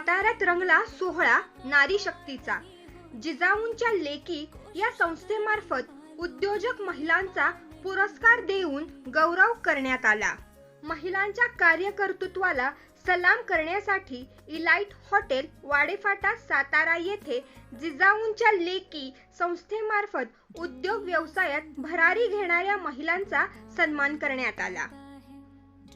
साताऱ्यात रंगला सोहळा नारी शक्तीचा. जिजाऊंच्या लेकी या संस्थेमार्फत उद्योजक महिलांचा पुरस्कार देऊन गौरव करण्यात आला. महिलांच्या कार्यकर्तृत्वाला सलाम करण्यासाठी इलाइट हॉटेल वाडेफाटा सातारा येथे जिजाऊंच्या लेकी संस्थेमार्फत उद्योग व्यवसायात भरारी घेणाऱ्या महिलांचा सन्मान करण्यात आला.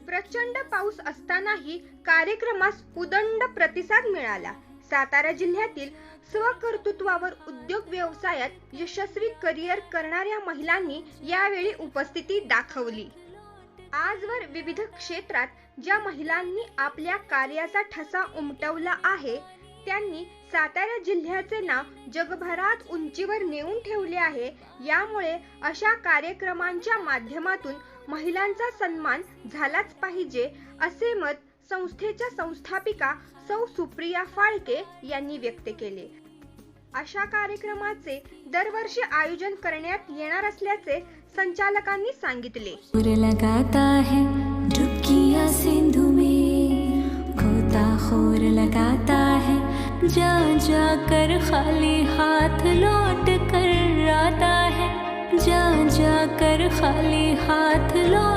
प्रचंड पाऊस असतानाही कार्यक्रमास उदंड प्रतिसाद मिळाला. सातारा जिल्ह्यातील स्वकर्तृत्वावर उद्योग व्यवसायात यशस्वी करिअर करणाऱ्या महिलांनी यावेळी उपस्थिती दाखवली. आजवर विविध क्षेत्रात ज्या महिलांनी आपल्या कार्याचा ठसा उमटवला आहे त्यांनी सातारा जिल्ह्याचे नाव जगभरात उंचीवर नेऊन ठेवले आहे. यामुळे अशा कार्यक्रमांच्या माध्यमातून महिलांचा सन्मान झालाच पाहिजे असे मत संस्थेच्या संस्थापिका सौ सुप्रिया फाळके यांनी व्यक्त केले. अशा कार्यक्रमाचे दरवर्षी आयोजन करण्यात येणार असल्याचे संचालकांनी सांगितले. लगाता है सिंधु में। खोता खोर लगाता है जा जा कर खाली हाथ लौट कर आता है। जा जा कर खाली हाथ लौट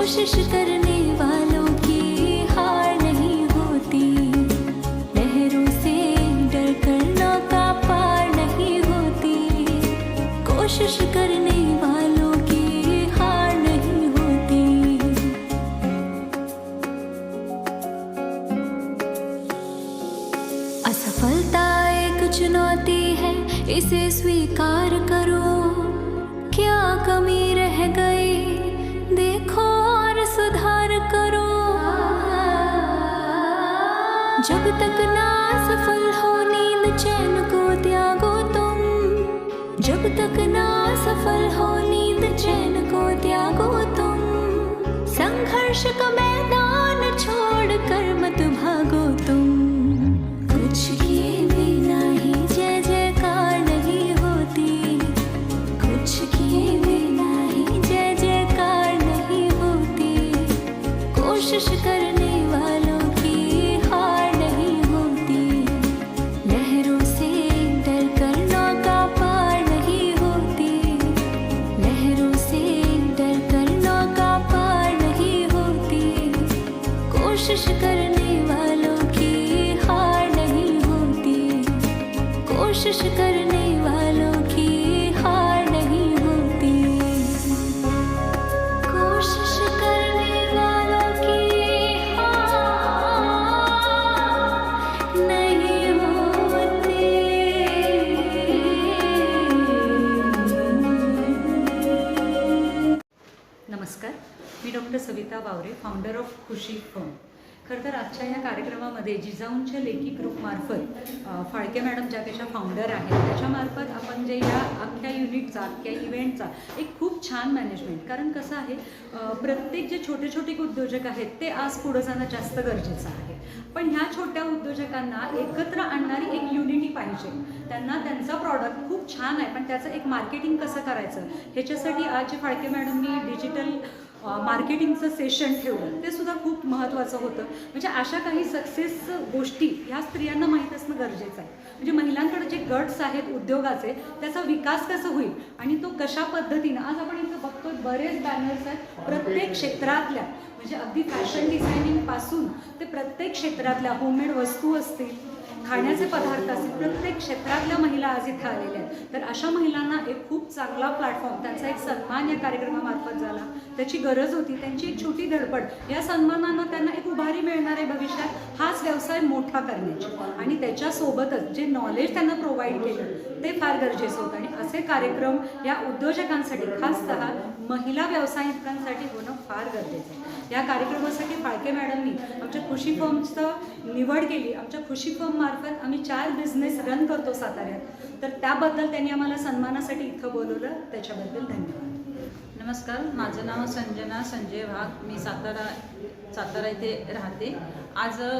कोशिश करने वालों की हार नहीं होती। लहरों से डर कर नौका पार नहीं होती। कोशिश करने वालों की हार नहीं होती। असफलता एक चुनौती है, इसे स्वीकार जब तक ना सफल हो नींद चैन को त्यागो तुम। जब तक ना सफल हो नींद चैन को त्यागो तुम। संघर्ष का मैदान नमस्कार. मी doctor Savita Bawre founder of Khushi firm खरं तर आजच्या या कार्यक्रमामध्ये जिजाऊंच्या लेखी ग्रुपमार्फत फाळके मॅडम ज्या त्याच्या फाउंडर आहेत त्याच्यामार्फत आपण जे या अख्ख्या युनिटचा अख्ख्या इव्हेंटचा एक खूप छान मॅनेजमेंट कारण कसं आहे प्रत्येक जे छोटे छोटे उद्योजक आहेत ते आज पुढं जाणं जास्त गरजेचं आहे. पण ह्या छोट्या उद्योजकांना एकत्र आणणारी एक युनिटी पाहिजे. त्यांना त्यांचा प्रॉडक्ट खूप छान आहे पण त्याचं एक मार्केटिंग कसं करायचं? ह्याच्यासाठी आज जे फाळके मॅडमनी डिजिटल मार्केटिंगचं सेशन ठेवलं ते सुद्धा खूप महत्त्वाचं होतं. म्हणजे अशा काही सक्सेस गोष्टी ह्या स्त्रियांना माहीत असणं गरजेचं आहे. म्हणजे महिलांकडे जे गट्स आहेत उद्योगाचे त्याचा विकास कसा होईल आणि तो कशा पद्धतीनं आज आपण इथं बघतो बरेच बॅनर्स आहेत प्रत्येक क्षेत्रातल्या. म्हणजे अगदी फॅशन डिझायनिंगपासून ते प्रत्येक क्षेत्रातल्या होममेड वस्तू असतील खाण्याचे पदार्थ असतील प्रत्येक क्षेत्रातल्या महिला आज इथं आलेल्या आहेत. तर अशा महिलांना एक खूप चांगला प्लॅटफॉर्म त्यांचा एक सन्मान या कार्यक्रमामार्फत झाला. त्याची गरज होती त्यांची एक छोटी धडपड. या सन्मानानं त्यांना एक उभारी मिळणार आहे भविष्यात हाच व्यवसाय मोठा करण्याची. आणि त्याच्यासोबतच जे नॉलेज त्यांना प्रोव्हाइड केलं ते फार गरजेचं होतं. आणि असे कार्यक्रम या उद्योजकांसाठी खासतः महिला व्यावसायिकांसाठी होणं फार गरजेचं आहे. या कार्यक्रमासाठी फाळके मॅडमनी आमच्या खुशी फर्मचं निवड केली. आमच्या खुशी फर्ममार्फत आम्ही चार बिझनेस रन करतो साताऱ्यात. तर त्याबद्दल त्यांनी आम्हाला सन्मानासाठी इथं बोलवलं. त्याच्याबद्दल धन्यवाद. नमस्कार. माझं नाव संजना संजय वाघ. मी सातारा सातारा इथे राहते. आज अ,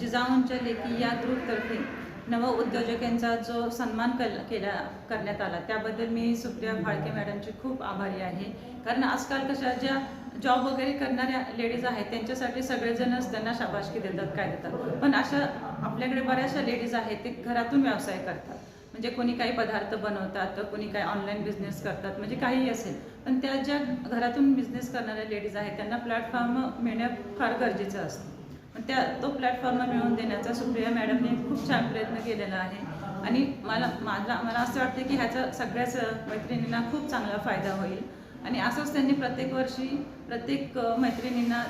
जिजाऊंच्या लेखी या ग्रुपतर्फे नव उद्योजकांचा जो सन्मान कल केला करण्यात आला त्याबद्दल मी सुप्रिया फाळके मॅडमची खूप आभारी आहे. कारण आजकाल कशा ज्या जॉब वगैरे करणाऱ्या लेडीज आहेत त्यांच्यासाठी सगळेजणच त्यांना शाबाशकी देतात काय देतात. पण अशा आपल्याकडे बऱ्याचशा लेडीज आहेत ते घरातून व्यवसाय करतात. म्हणजे कोणी काही पदार्थ बनवतात तर कोणी काही ऑनलाईन बिझनेस करतात म्हणजे काहीही असेल. पण त्या ज्या घरातून बिझनेस करणाऱ्या लेडीज आहेत त्यांना प्लॅटफॉर्म मिळणं फार गरजेचं असतं. त्या तो प्लॅटफॉर्म मिळवून देण्याचा सुप्रिया मॅडमने खूप छान प्रयत्न केलेला आहे. आणि मला माझा मला असं वाटतं की ह्याचा सगळ्याच मैत्रिणींना खूप चांगला फायदा होईल. आणि असंच त्यांनी प्रत्येक वर्षी प्रत्येक मैत्रिणींना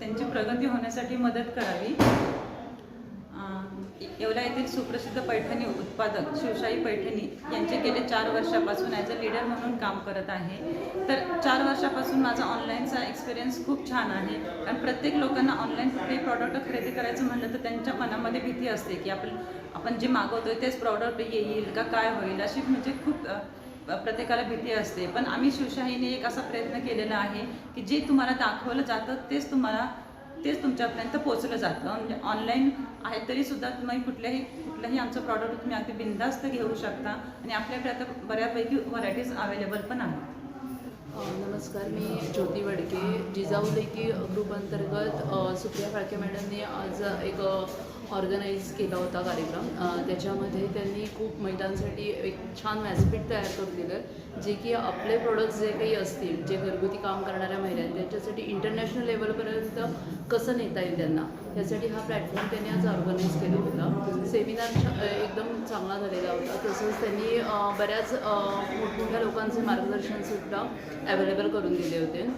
त्यांची प्रगती होण्यासाठी मदत करावी. येवला येथील सुप्रसिद्ध पैठणी उत्पादक शिवशाही पैठणी यांचे गेले चार वर्षापासून ॲज अ लीडर म्हणून काम करत आहे. तर चार वर्षापासून माझा ऑनलाईनचा एक्सपिरियन्स खूप छान आहे. कारण प्रत्येक लोकांना ऑनलाईन कुठलेही प्रॉडक्ट खरेदी करायचं म्हणलं तर त्यांच्या मनामध्ये भीती असते की आपण आपण जे मागवतोय तेच प्रॉडक्ट येईल का काय होईल अशी म्हणजे खूप प्रत्येकाला भीती असते. पण आम्ही शिवशाहीने एक असा प्रयत्न केलेला आहे की जे तुम्हाला दाखवलं जातं तेच तुम्हाला तेच तुमच्यापर्यंत पोचलं जातं. म्हणजे ऑनलाईन आहे तरीसुद्धा तुम्ही कुठल्याही कुठलंही आमचं प्रॉडक्ट तुम्ही अगदी बिंदास्त घेऊ शकता आणि आपल्याकडे आता बऱ्यापैकी व्हरायटीज अवेलेबल पण आहेत. नमस्कार मी ज्योती वडके जिजाऊ लेकी ग्रुप अंतर्गत सुप्रिया फाळके मॅडमने आज एक ऑर्गनाईज केला होता कार्यक्रम. त्याच्यामध्ये त्यांनी खूप महिलांसाठी एक छान व्यासपीठ तयार करून दिलं जे की आपले प्रोडक्ट्स जे काही असतील जे घरगुती काम करणाऱ्या महिला आहेत त्यांच्यासाठी इंटरनॅशनल लेवलपर्यंत कसं नेता येईल त्यांना? त्यासाठी हा प्लॅटफॉर्म त्यांनी आज ऑर्गनाईज केला होता. सेमिनार एकदम चांगला झालेला होता. तसंच त्यांनी बऱ्याच मोठमोठ्या लोकांचे मार्गदर्शनसुद्धा अवेलेबल करून दिले होते.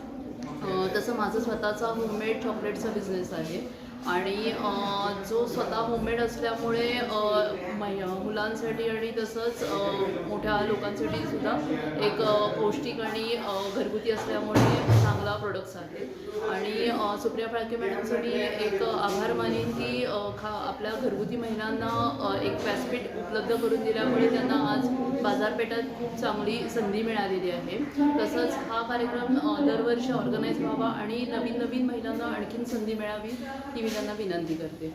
तसं माझं स्वतःचा होममेड चॉकलेटचा बिझनेस आहे. आणि जो स्वतः होममेड असल्यामुळे अ, मुलांसाठी आणि तसंच मोठ्या लोकांसाठी सुद्धा एक पौष्टिक आणि घरगुती असल्यामुळे चांगला प्रोडक्ट्स आहे आणि सुप्रिया फाळके मॅडमचं मी एक आभार मानेन की खा आपल्या घरगुती महिलांना एक व्यासपीठ उपलब्ध करून दिल्यामुळे त्यांना आज बाजारपेठात खूप चांगली संधी मिळालेली आहे. तसंच हा कार्यक्रम दरवर्षी ऑर्गनाईज व्हावा आणि नवीन नवीन महिलांना आणखीन संधी मिळावी ही त्यांना विनंती करते.